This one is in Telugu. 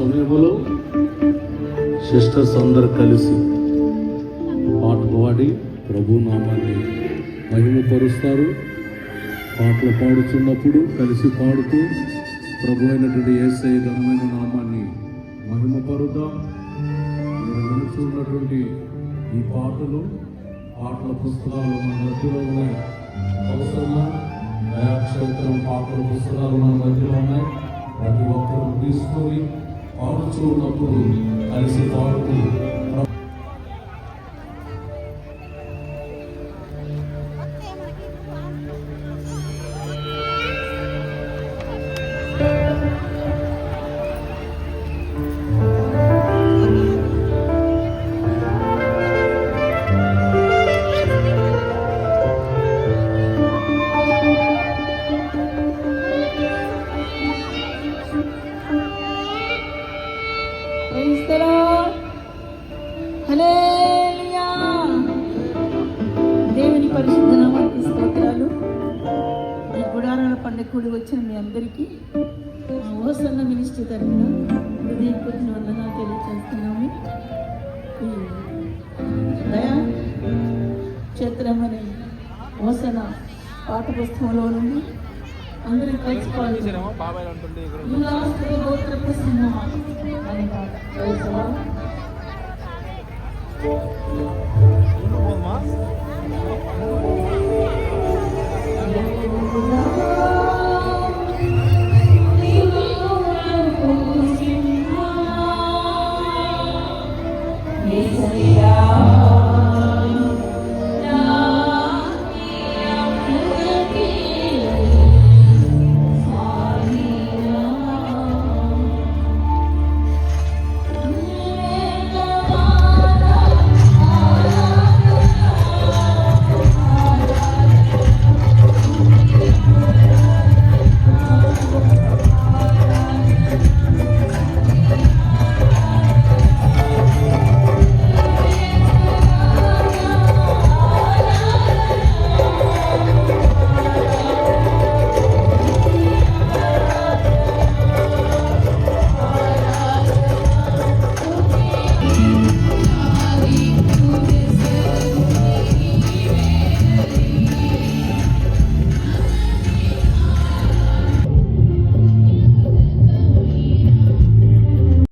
సమయంలో సిస్టర్స్ అందరు కలిసి పాట పాడి ప్రభు నామాన్ని మహిమపరుస్తారు. పాటలు పాడుతున్నప్పుడు కలిసి పాడుతూ ప్రభు అయినటువంటి ఏసై ఘనమైన నామాన్ని మహిమపరుద్దాం. మీరు వినుచున్నటువంటి ఈ పాటలు పాటల పుస్తకాలు మన మధ్యలో ఉన్నాయి. అవసరమా? దయాక్షేత్రం పాటల పుస్తకాలు మన మధ్యలో ఉన్నాయి. ప్రతి ఒక్కరూ తీసుకొని పాడుతూ ఉన్నప్పుడు కలిసి పాడుతూ దేవుని పరిశుద్ధ నామానికి స్తోత్రాలు. ఈ గుడారాల పండుగ వచ్చిన మీ అందరికీ మా ఓసన్న మినిస్టర్ తరఫున హృదయపూర్ణ వందనాలు తెలియజేస్తున్నాము. ఈ దయా క్షేత్రం అనే ఓసన పాట పుస్తకంలో నుండి అందరూ కలిసి గోత్రపు సింహమా